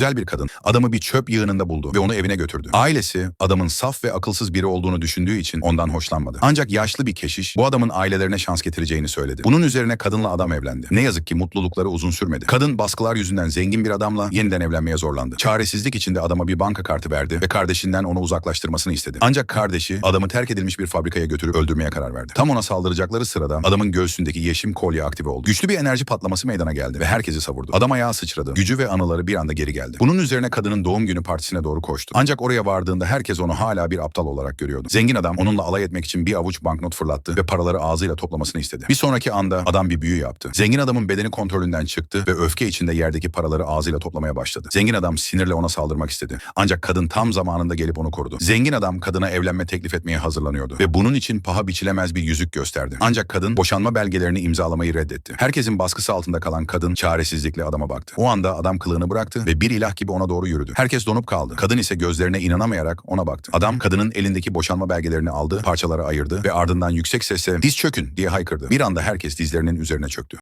Güzel bir kadın. Adamı bir çöp yığınında buldu ve onu evine götürdü. Ailesi adamın saf ve akılsız biri olduğunu düşündüğü için ondan hoşlanmadı. Ancak yaşlı bir keşiş bu adamın ailelerine şans getireceğini söyledi. Bunun üzerine kadınla adam evlendi. Ne yazık ki mutlulukları uzun sürmedi. Kadın baskılar yüzünden zengin bir adamla yeniden evlenmeye zorlandı. Çaresizlik içinde adama bir banka kartı verdi ve kardeşinden onu uzaklaştırmasını istedi. Ancak kardeşi adamı terk edilmiş bir fabrikaya götürüp öldürmeye karar verdi. Tam ona saldıracakları sırada adamın göğsündeki yeşim kolye aktive oldu. Güçlü bir enerji patlaması meydana geldi ve herkesi savurdu. Adam ayağa sıçradı. Gücü ve anıları bir anda geri geldi. Bunun üzerine kadının doğum günü partisine doğru koştu. Ancak oraya vardığında herkes onu hala bir aptal olarak görüyordu. Zengin adam onunla alay etmek için bir avuç banknot fırlattı ve paraları ağzıyla toplamasını istedi. Bir sonraki anda adam bir büyü yaptı. Zengin adamın bedeni kontrolünden çıktı ve öfke içinde yerdeki paraları ağzıyla toplamaya başladı. Zengin adam sinirle ona saldırmak istedi. Ancak kadın tam zamanında gelip onu korudu. Zengin adam kadına evlenme teklif etmeye hazırlanıyordu ve bunun için paha biçilemez bir yüzük gösterdi. Ancak kadın boşanma belgelerini imzalamayı reddetti. Herkesin baskısı altında kalan kadın çaresizlikle adama baktı. O anda adam kılığını bıraktı ve bir ilah gibi ona doğru yürüdü. Herkes donup kaldı. Kadın ise gözlerine inanamayarak ona baktı. Adam kadının elindeki boşanma belgelerini aldı, parçalara ayırdı ve ardından yüksek sesle diz çökün diye haykırdı. Bir anda herkes dizlerinin üzerine çöktü.